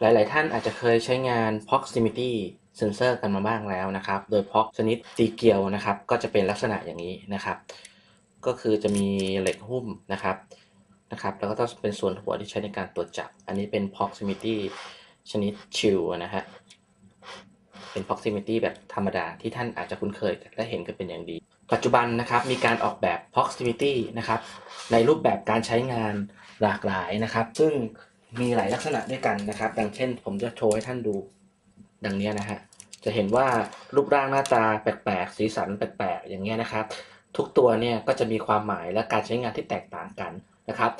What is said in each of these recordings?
หลาย ๆ ท่านอาจจะเคยใช้งาน proximity sensor กันมาบ้างแล้วนะครับ โดย prox ชนิดตีเกลียวนะครับ ก็จะเป็นลักษณะอย่างนี้นะครับ ก็คือจะมีเหล็กหุ้มนะครับนะครับ แล้วก็ต้องเป็นส่วนหัวที่ใช้ในการตรวจจับ อันนี้เป็น proximity ชนิดชิลนะฮะ เป็น proximity แบบธรรมดาที่ท่านอาจจะคุ้นเคยและเห็นกันเป็นอย่างดี ปัจจุบันนะครับมีการออกแบบ proximity นะครับในรูปแบบการใช้งานหลากหลายนะครับ ซึ่ง มีหลายลักษณะด้วยกันนะครับ ดังเช่น ผมจะโชว์ให้ท่านดูดังนี้นะฮะ จะเห็นว่ารูปร่างหน้าตาแปลกๆ สีสันแปลกๆ อย่างเงี้ยนะครับ ทุกตัวเนี่ยก็จะมีความหมายและการใช้งานที่แตกต่างกันนะครับ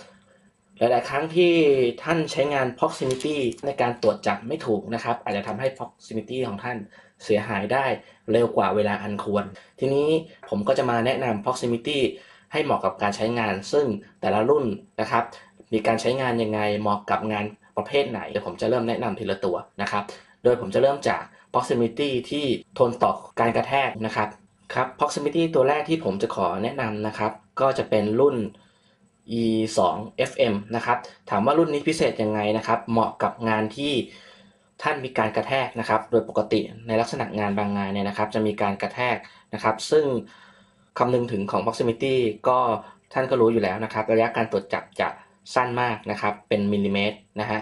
หลายๆ ครั้งที่ท่านใช้งาน proximity ในการตรวจจับไม่ถูกนะครับ อาจจะทำให้ proximity ของท่านเสียหายได้เร็วกว่าเวลาอันควร ทีนี้ผมก็จะมาแนะนำ proximity ให้เหมาะกับการใช้งาน ซึ่งแต่ละรุ่นนะครับ มีการใช้งานยังไงเหมาะกับงานประเภทไหน เดี๋ยวผมจะเริ่มแนะนำทีละตัวนะครับ โดยผมจะเริ่มจาก proximity ที่ทนต่อการกระแทกนะครับครับ proximity ตัวแรกที่ผมจะขอแนะนำนะครับ ก็จะเป็นรุ่น e 2 fm นะครับ ถามว่ารุ่นนี้พิเศษยังไงนะครับ เหมาะกับงานที่ท่านมีการกระแทกนะครับ โดยปกติในลักษณะงานบางงานเนี่ยนะครับ จะมีการกระแทกนะครับ ซึ่งคำนึงถึงของ proximity ก็ท่านก็รู้อยู่แล้วนะครับ ระยะการตรวจจับจะ สั้นมากนะครับ เป็นมิลลิเมตรนะฮะ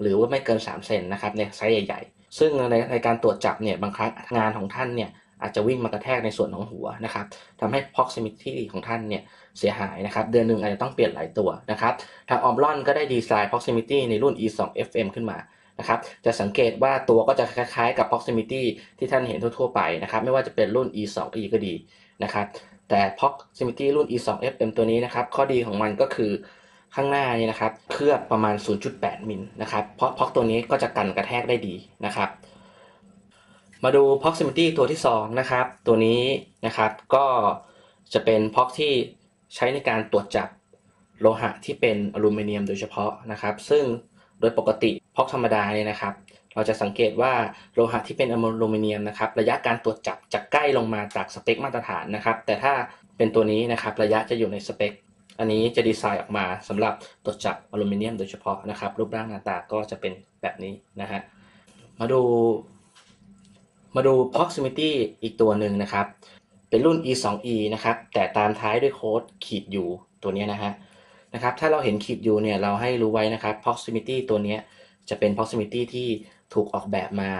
หรือว่าไม่เกิน 3 เซนนะครับในไซส์ใหญ่ๆ ซึ่งในในการตรวจจับเนี่ยบางครั้งงานของท่านเนี่ยอาจจะวิ่งมากระแทกในส่วนของหัวนะครับทำให้ proximity ของท่านเนี่ยเสียหายนะครับ เดือนหนึ่งอาจจะต้องเปลี่ยนหลายตัวนะครับ ทางออมลอนก็ได้ดีไซน์ proximity ในรุ่น e 2 fm ขึ้นมานะครับ จะสังเกตว่าตัวก็จะคล้ายๆกับ proximity ที่ท่านเห็นทั่วๆไปนะครับ ไม่ว่าจะเป็นรุ่น e 2 e ก็ดีนะครับ แต่ proximity รุ่น e 2 fm ตัวนี้นะครับ ข้อดีของมันก็คือ ข้างหน้านี่นะครับเคลือบประมาณ 0.8 มิลนะครับเพราะพ็อกตัวนี้ก็จะกันกระแทกได้ดีนะครับ มาดู proximity ตัวที่2นะครับตัวนี้นะครับก็จะเป็นพ็อกที่ใช้ในการตรวจจับโลหะที่เป็นอลูมิเนียมโดยเฉพาะนะครับ ซึ่งโดยปกติพ็อกธรรมดาเนี่ยนะครับ เราจะสังเกตว่าโลหะที่เป็นอลูมิเนียมนะครับ ระยะการตรวจจับจะใกล้ลงมาจากสเปคมาตรฐานนะครับ แต่ถ้าเป็นตัวนี้นะครับ ระยะจะอยู่ในสเปค อันนี้จะดีไซน์ออกมาสำหรับตรวจจับอลูมิเนียมโดยเฉพาะนะครับ รูปร่างหน้าตาก็จะเป็นแบบนี้นะฮะมาดู มาดู proximity อีกตัวหนึ่งนะครับ เป็นรุ่น e 2 e นะครับ แต่ตามท้ายด้วยโค้ดขีด u ตัวนี้นะฮะนะครับ ถ้าเราเห็นขีด u เนี่ยเราให้รู้ไว้นะครับ proximity ตัวนี้จะเป็น proximity ที่ถูกออกแบบมา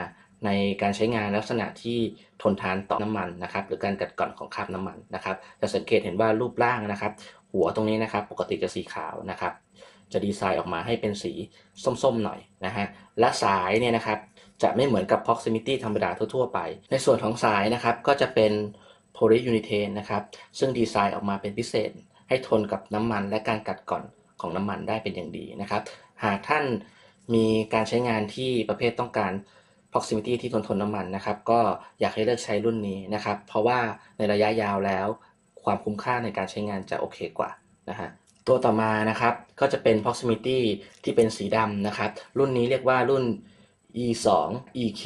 ในการใช้งานลักษณะที่ทนทานต่อน้ำมันนะครับ หรือการกัดกร่อนของคราบน้ำมันนะครับ จะสังเกตเห็นว่ารูปร่างนะครับ หัวตรงนี้นะครับ ปกติจะสีขาวนะครับ จะดีไซน์ออกมาให้เป็นสีส้มๆหน่อยนะฮะและสายเนี่ยนะครับจะไม่เหมือนกับ proximity ธรรมดาทั่วๆไป ในส่วนของสายนะครับก็จะเป็น polyurethane นะครับซึ่งดีไซน์ออกมาเป็นพิเศษ ให้ทนกับน้ำมันและการกัดกร่อนของน้ำมันได้เป็นอย่างดีนะครับ หากท่านมีการใช้งานที่ประเภทต้องการ proximity ที่ทนทนน้ำมันนะครับ ก็อยากให้เลือกใช้รุ่นนี้นะครับ เพราะว่าในระยะยาวแล้ว ความคุ้มค่าในการใช้งานจะโอเคกว่านะฮะตัวต่อมานะครับก็จะเป็น proximity ที่เป็นสีดำนะครับรุ่นนี้เรียกว่ารุ่น e 2 eq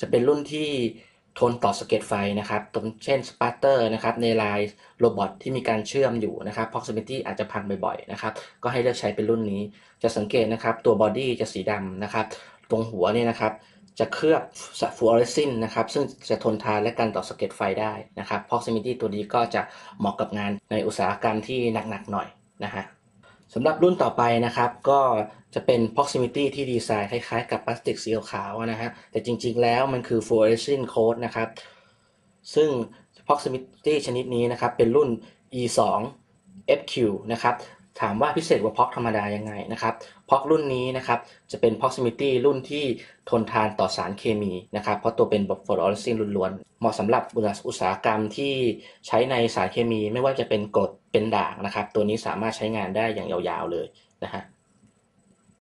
จะเป็นรุ่นที่ทนต่อสเก็ดไฟนะครับตรงเช่นสปาร์เตอร์นะครับในลายโรบอทที่มีการเชื่อมอยู่นะครับ proximity อาจจะพังบ่อยๆนะครับก็ให้เลือกใช้เป็นรุ่นนี้ จะสังเกตนะครับตัวบอดี้จะสีดำนะครับ ตรงหัวเนี่ยนะครับ จะเคลือบฟลูออเรสซินนะครับซึ่งจะทนทานและกันต่อสะเก็ดไฟได้นะครับ proximity ตัวนี้ก็จะเหมาะกับงานในอุตสาหกรรมที่หนักๆหน่อยนะฮะสำหรับรุ่นต่อไปนะครับก็จะเป็น proximity ที่ดีไซน์คล้ายๆกับพลาสติกสีขาวนะฮะแต่จริงๆแล้วมันคือ fluorescent coat นะครับ ซึ่ง proximity ชนิดนี้นะครับเป็นรุ่น e 2 fq นะครับ ถามว่าพิเศษกว่าพ็อกธรรมดายังไงนะครับพ็อกรุ่นนี้นะครับจะเป็น proximity รุ่นที่ทนทานต่อสารเคมีนะครับเพราะตัวเป็นฟลูออเรสซินล้วนๆเหมาะสำหรับอุตสาหกรรมที่ใช้ในสารเคมีไม่ว่าจะเป็นกรดเป็นด่างนะครับ ตัวนี้สามารถใช้งานได้อย่างยาวๆเลยนะฮะ